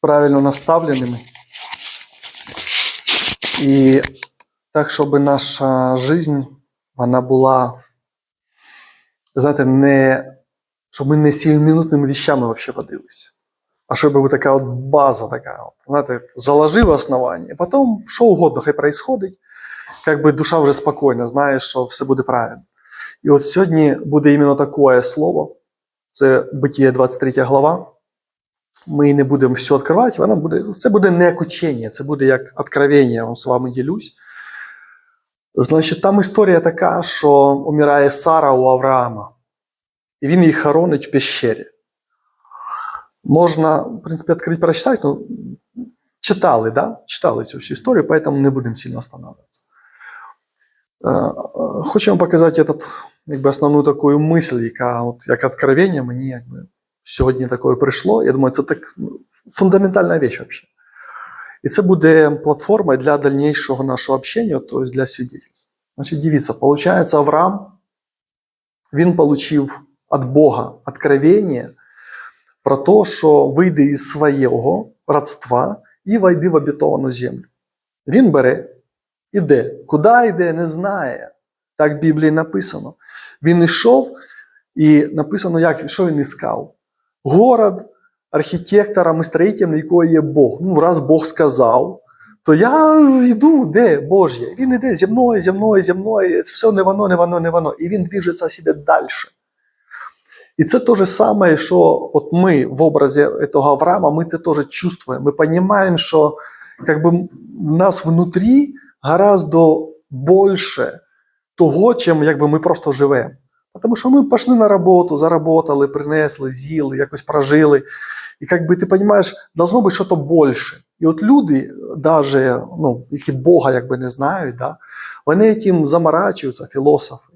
правильно наставленими. І так, щоб наша жизнь вона була, знаєте, не, щоб ми не сіюмінутними вещами вообще водилися. А щоб була така от база, така, от, знаєте, основання, і потім що угодно хай происходить, як би душа вже спокійна, знає, що все буде правильно. І от сьогодні буде іменно таке слово. Це Битіє 23 глава. Ми не будемо все відкривати, вона буде, це буде не як учення, це буде як откровення, я з вами ділюсь. Значить, там історія така, що умирає Сара у Авраама, і він її хоронить в пещері. Можна, в принципі, відкрити прочитати, ну, читали, да? читали цю всю історію, поэтому не будемо сильно останавливатися. Е, е, Хочу вам показати этот, якби, основну таку мисль, яка як откровення мені якби, сьогодні такое прийшло. Я думаю, це так ну, фундаментальна річ взагалі. І це буде платформа для дальнейшего нашого общения, тобто для свидетельств. Значить, дивіться, виходить, Авраам, він получив від Бога откровення про те, що вийде із свого родства і войди в обітовану землю. Він бере, іде. Куди йде, не знає. Так в Біблії написано. Він йшов, і написано, як, що він іскав. Город, архітектором і строїтелем, якого є Бог. Ну, раз Бог сказав, то я йду, де Божє. Він іде зі мною, зі мною, зі мною, все не воно, не воно, не воно. І він движеться себе далі. І це те же саме, що от ми в образі цього Авраама, ми це теж чувствуємо. Ми розуміємо, що бы, в нас внутрі гораздо більше того, чим якби, ми просто живемо. Тому що ми пішли на роботу, заработали, принесли, з'їли, якось прожили. І як би ти розумієш, должно бути щось більше. І от люди, даже, ну, які Бога якби не знають, да, вони цим заморачуються, філософи,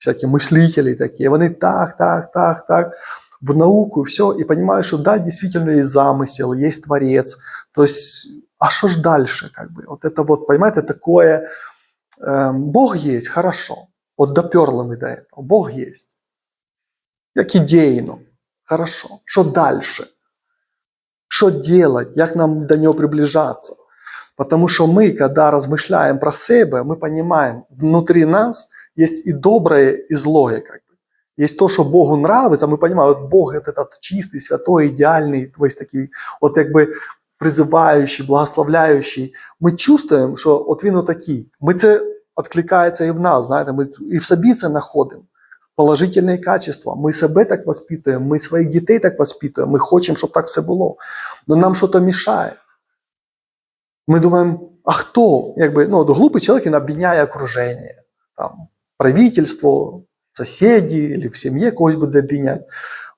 всякі мислителі такі, вони так, так, так, так, в науку, все, і розуміють, що да, дійсно є замисел, є творець. Тобто, а що ж далі? Как бы? Вот это вот, понимаете, такое, э, Бог есть, хорошо. Вот доперли ми до этого. Бог есть. Як ідейно. Хорошо. Що далі? Що делать? Як нам до нього приближаться? Потому что мы, когда размышляем про себя, мы понимаем, внутри нас есть и доброе, и злое. Как бы. Есть то, что Богу нравится, мы понимаем, вот Бог это этот чистый, святой, идеальный, то есть такий, от якби призиваючий, благословляючий. Ми чувствуємо, що от він отакий. Ми це відкликається і в нас, знаєте, ми і в собі це знаходимо. Положительні качества. Ми себе так воспитуємо, ми своїх дітей так воспитуємо, ми хочемо, щоб так все було. Но нам щось мішає. Ми думаємо, а хто? Якби, ну, от глупий чоловік він обвиняє окруження, там, правительство, сусіди, або в сім'ї когось буде обвиняти.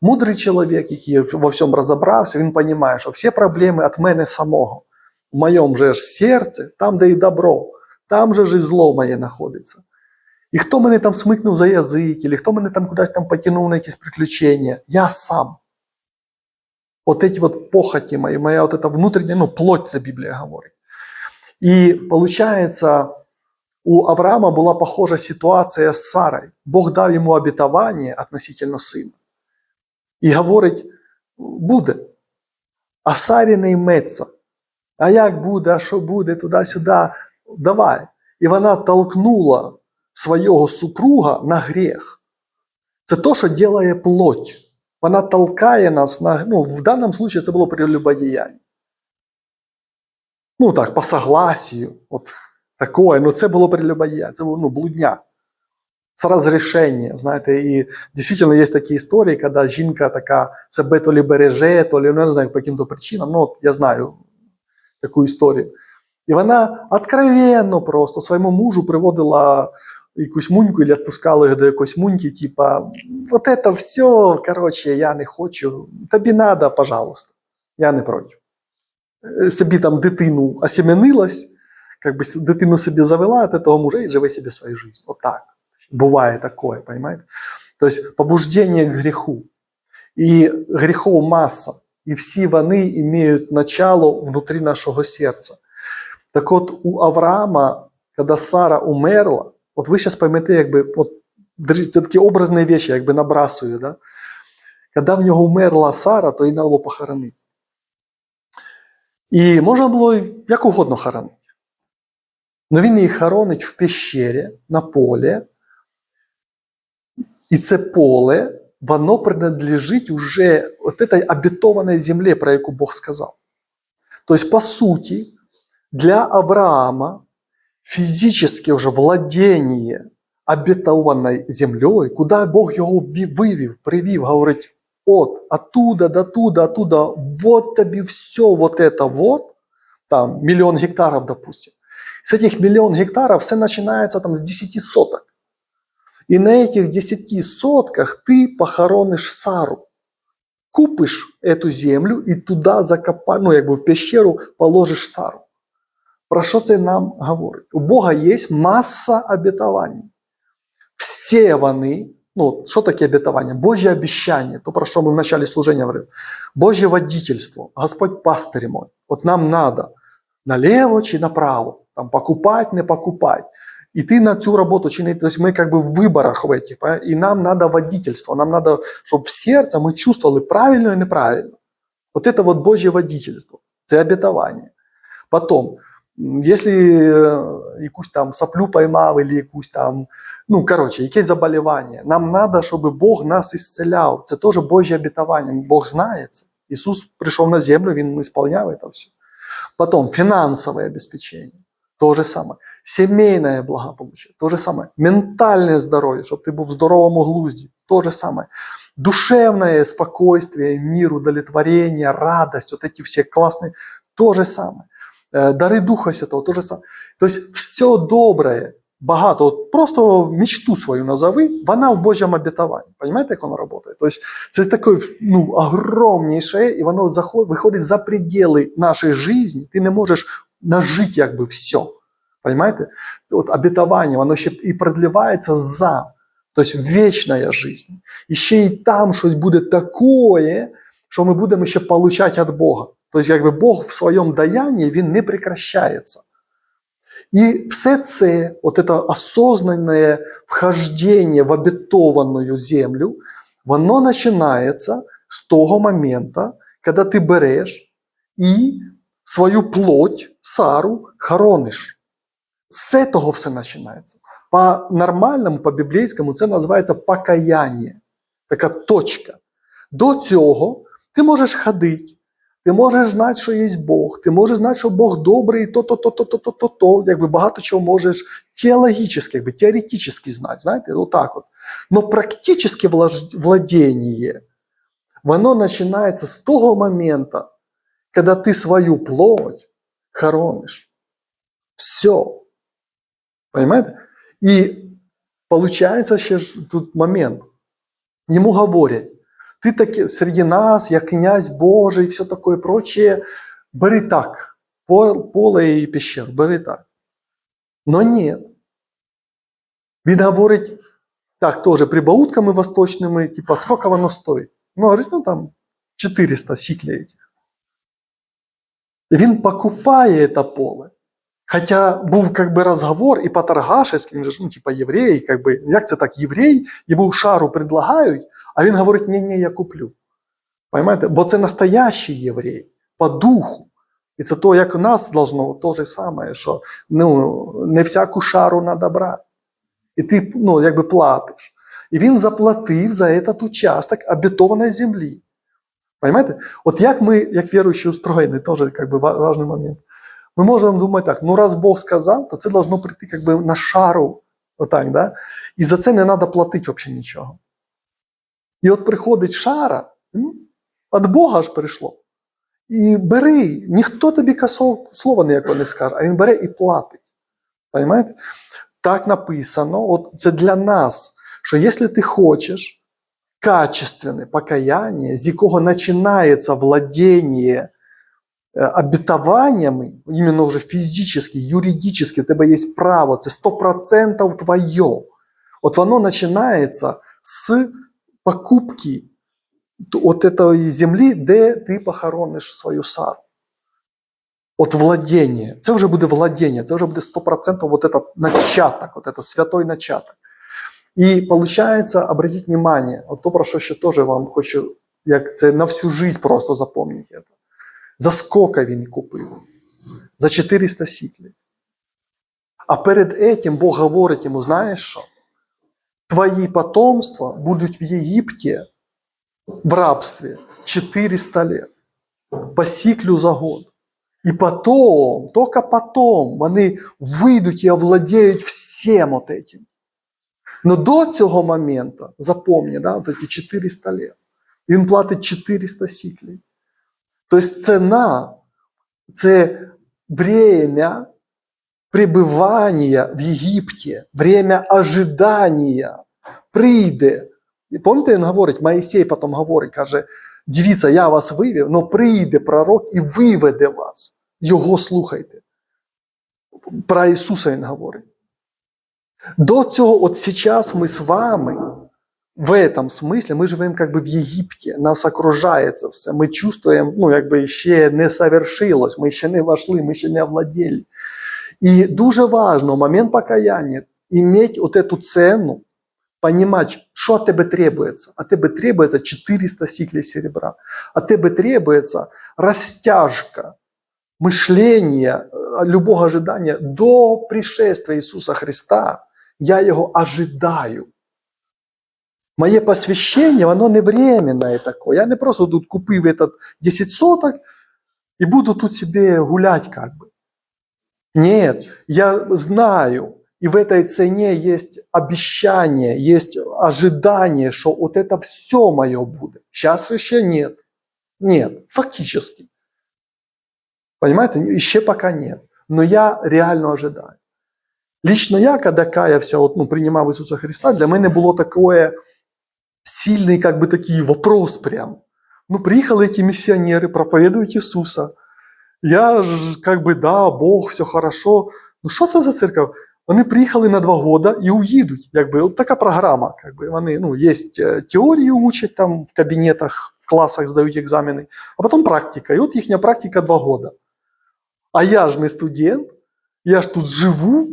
Мудрий чоловік, який во всьому розібрався, він розуміє, що всі проблеми від мене самого. В моєму же серці, там, де і добро, там же ж і зло моє знаходиться. І хто мене там смикнув за язик, або хто мене там кудись там потягнув на якісь приключення, я сам. От эти вот похоті мої, моя от эта внутрішня, ну, плоть, це Біблія говорить. І виходить, у Авраама була похожа ситуація з Сарою. Бог дав йому обітування относительно сина. І говорить: буде. А Сарі не йметься. А як буде, а що буде, туди-сюди, давай. І вона толкнула свого супруга на гріх. Це то, що робить плоть. Вона толкає нас на. Ну, в даному випадку це було прелюбодіяння. Ну так, по согласию. От такое. Ну, це було прелюбодіяння, це було ну, блудня. Це розрішення, знаєте, і дійсно є такі історії, коли жінка така себе то лі береже, то лі, ну, я не знаю, по яким-то причинам, ну, от я знаю таку історію. І вона откровенно просто своєму мужу приводила якусь муньку, і відпускала його до якоїсь муньки, типа, вот это все, коротше, я не хочу, тобі надо, пожалуйста, я не проти. Е, Собі там дитину осіменилась, как бы дитину собі завела от того мужа і живе собі свою жизнь. Отак. Бывает такое, понимаете? То есть побуждение к греху. І гріхов маса. І всі вони мають начало внутрі нашого серця. Так от у Авраама, коли Сара умерла, от ви зараз поймете, якби, от, це такі образні речі, якби набрасую, да? Коли в нього умерла Сара, то її було похоронити. І можна було як угодно хоронити. Но він її хоронить в пещері на полі. І це поле, воно принадлежить уже от земле, про яку Бог сказав. Тобто, по суті, для Авраама фізичне вже владіння обетованной землей, куди Бог його ввів- вивів, привів, говорить, от, оттуда, до туда, оттуда, вот тобі все вот это вот, там миллион гектаров, допустим. С этих миллион гектаров все начинается там с 10 соток. И на этих 10 сотках ты похоронишь Сару. Купиш эту землю і туди закопаєш, ну, якби в пещеру положиш Сару. Про що це нам говорить? У Бога є маса обетувань. Всі вони, ну, що таке обетування? Божі обіцяння, то про що ми в началі служення говорили. Божє водительство, Господь пастирь мой. От нам надо налево чи направо, там покупать, не покупать. Іти на цю роботу чи не. Тобто ми как бы в виборах в этих, понятно? і нам надо водительство, нам надо, щоб в серці ми чувствовали правильно і неправильно. Вот это вот Божье водительство, це обетование. Потом, м, якщо е, якусь там соплю поймав, или якусь там, ну, короче, якесь заболівання, нам надо, щоб Бог нас ісцеляв. Це теж Божє обетование. Бог знає це. Ісус прийшов на землю, Він ісполняв це все. Потом финансовое обеспечение. То же самое. Семейное благополучие. То же самое. Ментальное здоровье, чтобы ты был в здоровом глузде. То же самое. Душевное спокойствие, мир, удовлетворение, радость. Вот эти все классные. То же самое. Э, Дары Духа Святого. То же самое. То есть все доброе, багато. От просто мечту свою назови, вона в Божьем обетовании. Понимаете, як воно работает? То есть це таке ну, огромніше, і воно заход, виходить за пределы нашої житті. Ти не можеш нажити якби все. Понимаете? От обетование, воно ще і продлівається за. Тобто вічна життя. І ще й там щось буде таке, що ми будемо ще получати від Бога. Тобто, якби Бог в своєму даянні він не прекращається. І все це, от це осознанне вхождение в обетованную землю, воно починається з того моменту, коли ти береш і свою плоть, Сару, хорониш. З того все починається. По нормальному, по біблійському, це називається покаяння. Така точка. До цього ти можеш ходити, Ти можеш знати, що є Бог, ти можеш знати, що Бог добрий, то, то, то, то, то, то, то, то, якби багато чого можеш теологічно, якби теоретично знати, знаєте, ну так от. Но практически владение, воно починається з того моменту, коли ти свою плоть хорониш. Все. Понимаете? І виходить ще ж тут момент. Йому говорять, ти таки серед нас, як князь Божий, все таке прочее, бери так, пол- поле і пещеру, бери так. Но ні. Він говорить, так, теж прибаутками восточними, типа, скільки воно стоїть? Ну, говорить, ну там 400 сіклей. І він покупає це поле. Хотя був как бы розговор і по торгашевськи, він же ну, типа єврей, как би, як це так, єврей, йому шару предлагають, а він говорить, ні, ні, я куплю. Понимаєте? Бо це настоящий єврей, по духу. І це то, як у нас должно, то же саме, що ну, не всяку шару треба брати. І ти ну, якби платиш. І він заплатив за этот участок обетованої землі. Понимаете? От як ми, як віруючі устроєні, теж как бы, ва- важний момент. Ми можемо думати так: ну раз Бог сказав, то це должно прийти как бы, на шару. Отак, да? І за це не треба платити взагалі нічого. І от приходить шара, від Бога ж прийшло. І бери, ніхто тобі косо, слова ніякого не скаже, а він бере і платить. Понимаєте? Так написано, от це для нас, що якщо ти хочеш качественне покаяння, з якого починається владіння е, обетованнями, іменно вже фізично, юридично, у тебе є право, це 100% твоє. От воно починається з покупки т- от этой землі, де ти похорониш свою сару. От владіння. Це вже буде владіння, це вже буде 100% вот этот начаток, вот это святой начаток. І виходить, обратіть внимание, от то, про що ще теж вам хочу, як це на всю жизнь просто запомнити. Это. За скільки він купив? За 400 сіклів. А перед этим Бог говорить йому, знаєш що? Твої потомства будуть в Єгипті в рабстві 400 лет. По сіклю за год. І потом, тільки потом вони вийдуть і овладіють всім от этим. Но до цього моменту, запомни, да, от эти 400 лет, він платить 400 сіклів. Тобто ціна це время пребывания в Єгипті, время ожидания прийде. І пам'ятаєте, він говорить, Моїсей потім говорить, каже, дивіться, я вас вивів, але прийде пророк і виведе вас. Його слухайте. Про Ісуса він говорить. До цього, от сейчас ми з вами в этом смысле, ми живемо как бы в Єгипті, нас окружає це все. Ми чувствуємо, ну, якби ще не совершилось, ми ще не вошли, ми ще не овладели. І дуже важно в момент покаяння иметь вот эту цену, понимать, что от тебе требуется. От тебе требуется 400 сиклей серебра. От тебе требуется растяжка мышления, э, любого ожидания до пришествия Иисуса Христа. Я его ожидаю. Моє посвящення, воно не временне таке. Я не просто тут купив этот 10 соток і буду тут себе гулять как бы. Нет, я знаю, и в этой цене есть обещание, есть ожидание, что вот это все мое будет. Сейчас еще нет. Нет, фактически. Понимаете, еще пока нет. Но я реально ожидаю. Лично я, когда каявся, от, ну, принимав Ісуса Христа, для мене було такое сильный, как бы, такий вопрос прям. Ну, приехали эти миссионеры, проповедуют Иисуса. Я как бы, да, Бог, все хорошо. Ну, що це за церковь? Вони приїхали на два года і уїдуть. Якби, от така програма. Якби, вони, ну, є теорію учать там в кабінетах, в класах здають екзамени, а потім практика. І от їхня практика два года. А я ж не студент, я ж тут живу,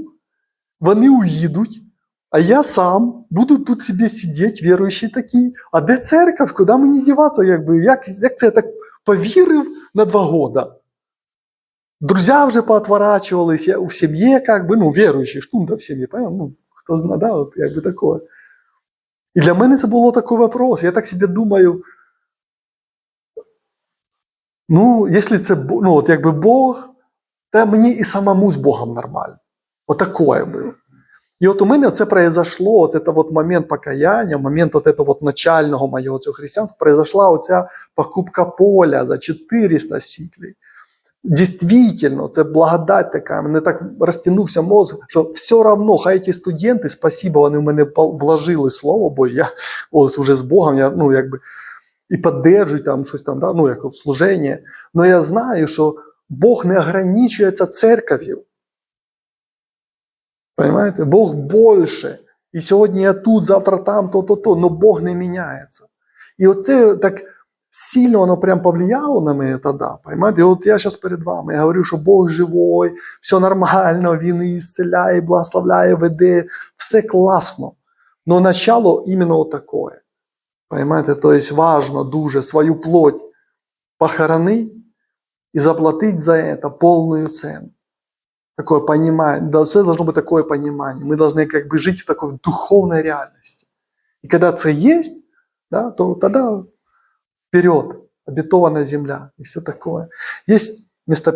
вони уїдуть, а я сам буду тут собі сидіти, віруючий такий. А де церковь? Куди мені діватися? Якби, як, як це я так повірив на два года? Друзья вже поотворачивались, я в семье как бы, ну, верующий, штунда в семье, понял? Ну, хто знає, да, от, як би такое. І для мене це було такий вопрос. Я так собі думаю, ну, якщо це, Бо- ну, от якби Бог, то мені і самому з Богом нормально. Вот такое було. І от у мене це произошло, от это вот момент покаяння, момент от этого вот начального моєго цього християнства, произошла оця покупка поля за 400 сіклей. Дійсно, це благодать така. Мене так розтягнувся мозок, що все равно, хай ті студенти, спасибо, вони в мене вложили слово, бо я от уже з Богом, я ну якби і піддержують там щось там, да, ну як в служення. Но я знаю, що Бог не ограничується церков'ю. Понимаете? Бог більше. І сьогодні я тут, завтра там, то, то, то, но Бог не міняється. І оце так сильно воно прям повлияло на мене тоді. Понимаете? І от я зараз перед вами я говорю, що Бог живой, все нормально, Він і ісцеляє, благословляє, веде, все класно. Но начало іменно от такое. Понимаете? То есть важно дуже свою плоть похоронить и заплатить за это полную цену. Такое понимание, да, це должно быть такое понимание. Мы должны как бы жить в такой духовной реальности. И когда це есть, да, то тогда вперед, обетованная земля и все такое. Есть место